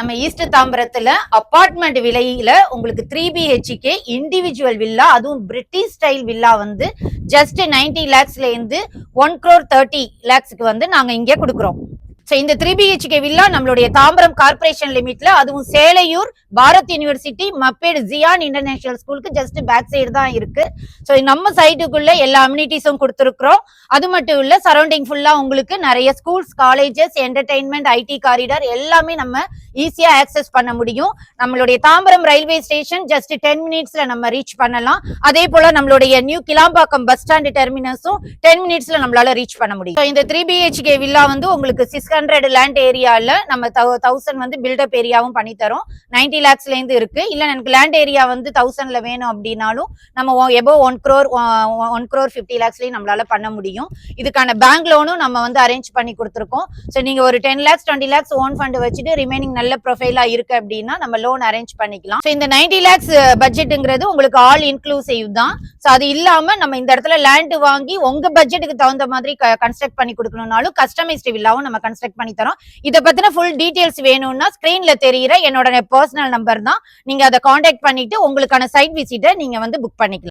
நம்ம east தாம்பரத்துல apartment விலையில உங்களுக்கு த்ரீ பிஹெச்கே இண்டிவிஜுவல் வில்லா அதுவும் பிரிட்டிஷ் ஸ்டைல் வில்லா வந்து ஜஸ்ட் நைன்டி லேக்ஸ்ல இருந்து ஒன் க்ரோர் தேர்ட்டி லேக்ஸ்க்கு வந்து நாங்க இங்கே கொடுக்குறோம். இந்த த்ரீ பிஹெச்கே வில்லா நம்மளுடைய தாம்பரம் கார்ப்பரேஷன் லிமிட்ல அதுவும் Selaiyur Bharath university Mappedu Zion international ஸ்கூலுக்கு ஜஸ்ட் பேக் சைடு தான் இருக்கு. ஸோ நம்ம சைட்டுக்குள்ள எல்லா அம்யூனிட்டிஸும் கொடுத்துருக்குறோம். அது மட்டும் இல்ல சரௌண்டிங் ஃபுல்லா உங்களுக்கு நிறைய schools colleges entertainment IT corridor எல்லாமே நம்ம ஈஸியா ஆக்சஸ் பண்ண முடியும். நம்மளுடைய Tambaram railway station just ten மினிட்ஸ்ல நம்ம ரீச் பண்ணலாம். அதே போல நம்மளுடைய நியூ கிளாம்பாக்கம் பஸ் ஸ்டாண்ட் டெர்மினஸும் டென் மினிட்ஸ்ல நம்மளால ரீச் பண்ண முடியும். இந்த த்ரீ பிஹெச்கே வில்லா வந்து உங்களுக்கு சிஸ்கர் ஹண்ட்ரட் லேண்ட் ஏரியாவில் நம்ம தௌசண்ட் வந்து பில்டப் ஏரியாவும் பண்ணி தரோம் நைன்டி லேக்ஸ்ல இருந்து இருக்கு. இல்ல எனக்கு லேண்ட் ஏரியா வந்து தௌசண்ட்ல வேணும் அப்படின்னாலும் நம்ம above one crore one crore fifty லேக்ஸ்லயும் நம்மளால பண்ண முடியும். இதுக்கான பேங்க் லோனும் நம்ம வந்து அரேஞ்ச் பண்ணி கொடுத்துருக்கோம். ஸோ நீங்க ஒரு ten lakhs twenty lakhs own fund வச்சுட்டு ரிமைனிங் நல்ல ப்ரொஃபைலா இருக்கு அப்படின்னா நம்ம லோன் அரேஞ்ச் பண்ணிக்கலாம். ஸோ இந்த நைன்டி லேக்ஸ் பட்ஜெட்டுங்கிறது உங்களுக்கு ஆல் இன்க்ளூசிவ் தான். ஸோ அது இல்லாம நம்ம இந்த இடத்துல லேண்ட் வாங்கி உங்க பட்ஜெட்டுக்கு தகுந்த மாதிரி கன்ஸ்ட்ரக்ட் பண்ணி கொடுக்கணும்னாலும் கஸ்டமைஸ்டு வில்லாவும் நம்ம கன்ஸ்ட்ரக்ட் பண்ணி தரோம் இதை பத்தின ஃபுல் டீடைல்ஸ் வேணும்னா ஸ்கிரீன்ல தெரியிற என்னோட பர்சனல் நம்பர் தான். நீங்க அதை காண்டாக்ட் பண்ணிட்டு உங்களுக்கான சைட் விசிட்டை நீங்க வந்து புக் பண்ணிக்கலாம்.